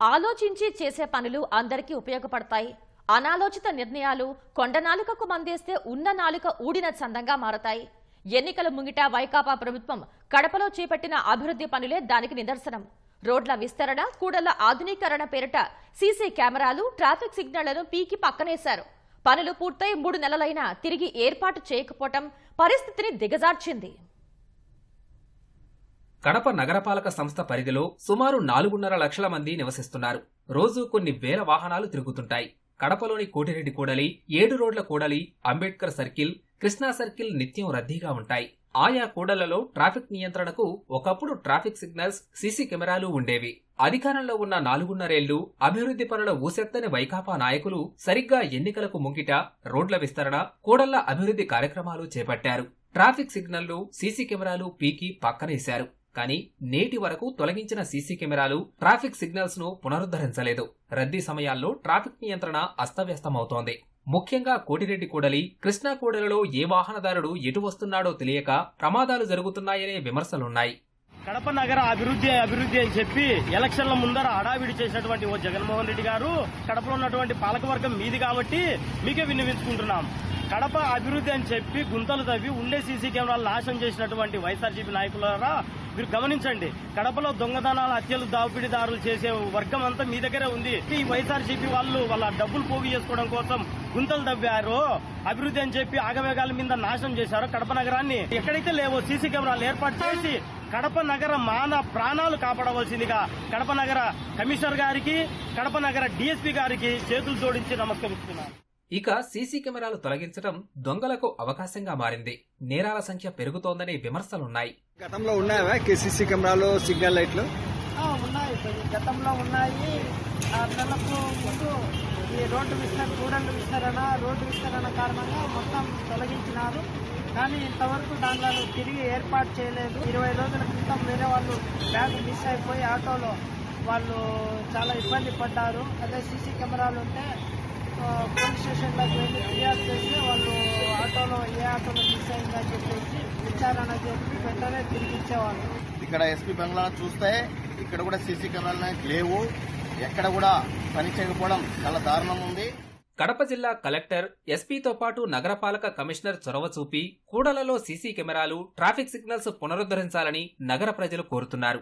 ఆలోచించి చేసే పనులు అందరికీ ఉపయోగపడతాయి. అనాలోచిత నిర్ణయాలు కొండ నాలుకకు మందేస్తే ఉన్న నాలుక ఊడిన చందంగా మారతాయి. ఎన్నికల ముంగిట వైకాపా ప్రభుత్వం కడపలో చేపట్టిన అభివృద్ధి పనులే దానికి నిదర్శనం. రోడ్ల విస్తరణ కూడళ్ళ ఆధునీకరణ పేరిట సీసీ కెమెరాలు ట్రాఫిక్ సిగ్నళ్ళను పీకి పక్కనేశారు. పనులు పూర్తయి మూడు నెలలైనా తిరిగి ఏర్పాటు చేయకపోవటం పరిస్థితిని దిగజార్చింది. కడప నగరపాలక సంస్థ పరిధిలో సుమారు నాలుగున్నర లక్షల మంది నివసిస్తున్నారు. రోజు కొన్ని వేల వాహనాలు తిరుగుతుంటాయి. కడపలోని కోటిరెడ్డి కూడలి ఏడు రోడ్ల కూడలి అంబేద్కర్ సర్కిల్ కృష్ణా సర్కిల్ నిత్యం రద్దీగా ఉంటాయి. ఆయా కూడలలో ట్రాఫిక్ నియంత్రణకు ఒకప్పుడు ట్రాఫిక్ సిగ్నల్స్ సీసీ కెమెరాలు ఉండేవి. అధికారంలో ఉన్న నాలుగున్నరేళ్ళు అభివృద్ధి పనుల ఊసెత్తని వైకాపా నాయకులు సరిగ్గా ఎన్నికలకు ముంగిట రోడ్ల విస్తరణ కూడళ్ళ అభివృద్ధి కార్యక్రమాలు చేపట్టారు. ట్రాఫిక్ సిగ్నల్లు సీసీ కెమెరాలు పీకి పక్కనేశారు. కానీ నేటి వరకు తొలగించిన సీసీ కెమెరాలు ట్రాఫిక్ సిగ్నల్స్ను పునరుద్ధరించలేదు. రద్దీ సమయాల్లో ట్రాఫిక్ నియంత్రణ అస్తవ్యస్తమవుతోంది. ముఖ్యంగా కోటిరెడ్డి కూడలి కృష్ణా కూడలిలో ఏ వాహనదారుడు ఎటు వస్తున్నాడో తెలియక ప్రమాదాలు జరుగుతున్నాయనే విమర్శలున్నాయి. కడప నగర అభివృద్ధి అభివృద్ధి అని చెప్పి ఎలక్షన్ల ముందర హడావిడి చేసినటువంటి ఓ జగన్మోహన్ రెడ్డి గారు కడపలో ఉన్నటువంటి పాలకవర్గం మీది కాబట్టి మీకే విన్నవించుకుంటున్నాం. కడప అభివృద్ధి అని చెప్పి గుంతలు తవ్వి ఉండే సీసీ కెమెరాలు నాశనం చేసినటువంటి వైఎస్ఆర్సీపీ నాయకులారా మీరు గమనించండి. కడపలో దొంగతనాలు హత్యలు దాపిడిదారులు చేసే వర్గం అంతా మీ దగ్గరే ఉంది. ఈ వైఎస్ఆర్సీపీ వాళ్ళు వాళ్ళ డబ్బులు పోగు చేసుకోవడం కోసం గుంతలు తవ్వారు. అభివృద్ధి అని చెప్పి ఆగవేగాల మీద నాశనం చేశారు కడప నగరాన్ని. ఎక్కడైతే లేవో సీసీ కెమెరాలు ఏర్పాటు చేసి కడప నగర మాన ప్రాణాలు కాపాడవలసిందిగా కడప నగర కమిషనర్ గారికి కడప నగర డీఎస్పీ గారికి చేతులు జోడించి నమస్కరిస్తున్నాను. ఇక సీసీ కెమెరాలు తొలగించడం దొంగలకు అవకాశంగా మారింది. నేరాల సంఖ్య పెరుగుతోందనే విమర్శలున్నాయి. గతంలో ఉన్నాయా? కేసీసీ కెమెరాలు సిగ్నల్ లైట్లు? ఆ, ఉన్నాయి. గతంలో ఉన్నాయి. ఆరు నెలలకు ముందు ఈ రోడ్డు విస్తరణ కూడళ్ళు విస్తరణ రోడ్డు విస్తరణ కారణంగా మొత్తం తొలగించినారు. కానీ ఇంతవరకు దానిలో తిరిగి ఏర్పాటు చేయలేదు. ఇరవై రోజుల క్రితం వేరే వాళ్ళు బ్యాగ్ మిస్ అయిపోయి ఆటోలో వాళ్ళు చాలా ఇబ్బంది పడ్డారు. అదే సీసీ కెమెరాలు ఉంటే పోలీస్ స్టేషన్లోకి వెళ్ళి ఫిర్యాదు చేస్తే వాళ్ళు ఆటోలో ఏ ఆటోలో మిస్ అయిందని చెప్పేసి విచారణ చేసి వెంటనే తిరిగి ఇచ్చేవాళ్ళు. ఇక్కడ ఎస్పీ బంగ్లా చూస్తే ఇక్కడ కూడా సీసీ కెమెరాలు లేవు. ఎక్కడ కూడా పని చేయకపోవడం చాలా దారుణం ఉంది. కడప జిల్లా కలెక్టర్ ఎస్పీతో పాటు నగరపాలక కమిషనర్ చొరవ చూపి కూడలలో సీసీ కెమెరాలు ట్రాఫిక్ సిగ్నల్స్ పునరుద్ధరించాలని నగర ప్రజలు కోరుతున్నారు.